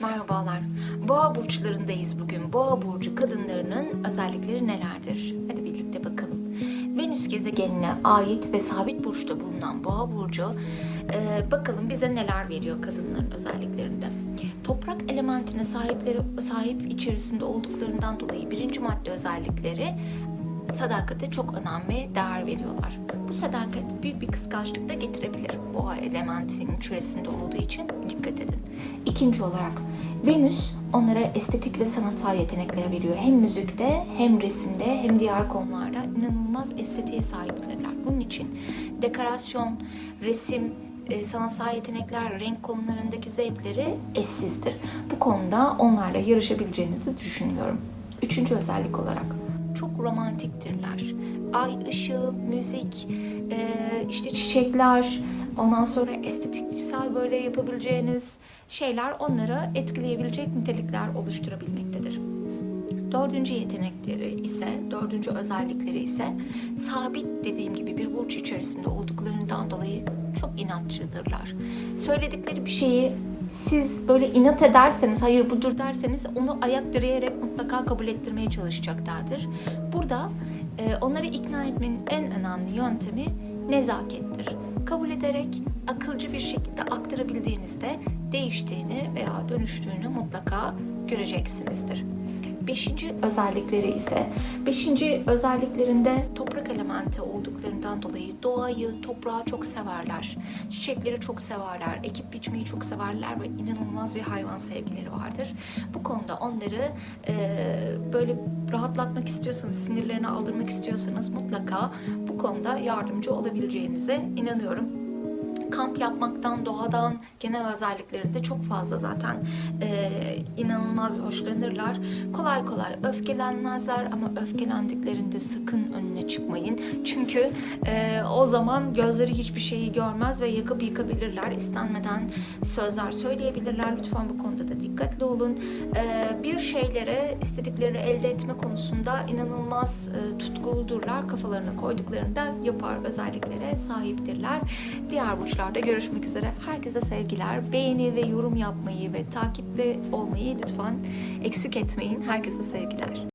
Merhabalar. Boğa burçlarındayız bugün. Boğa burcu kadınlarının özellikleri nelerdir? Hadi birlikte bakalım. Venüs gezegenine ait ve sabit burçta bulunan Boğa burcu e, bakalım bize neler veriyor kadınların özelliklerinde. Toprak elementine sahipleri sahip içerisinde olduklarından dolayı birinci madde özellikleri sadakate çok önem ve değer veriyorlar. Bu sadakat büyük bir kıskançlık da getirebilir. Boğa elementinin içerisinde olduğu için dikkat edin. İkinci olarak Venüs onlara estetik ve sanatsal yetenekler veriyor. Hem müzikte hem resimde hem diğer konularda inanılmaz estetiğe sahiptirler. Bunun için dekorasyon, resim, e, sanatsal yetenekler, renk konularındaki zevkleri eşsizdir. Bu konuda onlarla yarışabileceğinizi düşünüyorum. Üçüncü özellik olarak çok romantiktirler. Ay ışığı, müzik, e, işte çiçekler, ondan sonra estetiksel böyle yapabileceğiniz şeyler onlara etkileyebilecek nitelikler oluşturabilmektedir. Dördüncü yetenekleri ise, dördüncü özellikleri ise sabit dediğim gibi bir burç içerisinde olduklarından dolayı çok inatçıdırlar. Söyledikleri bir şeyi siz böyle inat ederseniz, hayır budur derseniz onu ayak direyerek mutlaka kabul ettirmeye çalışacaklardır. Burada e, onları ikna etmenin en önemli yöntemi nezakettir. Kabul ederek akılcı bir şekilde aktarabildiğinizde değiştiğini veya dönüştüğünü mutlaka göreceksinizdir. Beşinci özellikleri ise, beşinci özelliklerinde toprak elementi olduklarından dolayı doğayı, toprağı çok severler. Çiçekleri çok severler, ekip biçmeyi çok severler ve inanılmaz bir hayvan sevgileri vardır. Bu konuda onları e, böyle rahatlatmak istiyorsanız, sinirlerini aldırmak istiyorsanız mutlaka bu konuda yardımcı olabileceğinize inanıyorum kamp yapmaktan, doğadan, genel özelliklerinde çok fazla zaten e, inanılmaz hoşlanırlar. Kolay kolay öfkelenmezler ama öfkelendiklerinde sakın önüne çıkmayın. Çünkü e, o zaman gözleri hiçbir şeyi görmez ve yakıp yıkabilirler. İstenmeden sözler söyleyebilirler. Lütfen bu konuda da dikkatli olun. E, bir şeylere istediklerini elde etme konusunda inanılmaz e, tutkuludurlar. Kafalarına koyduklarında yapar özelliklere sahiptirler. Diğer burçlarda görüşmek üzere. Herkese sevgiler. Beğeni ve yorum yapmayı ve takipte olmayı lütfen eksik etmeyin. Herkese sevgiler.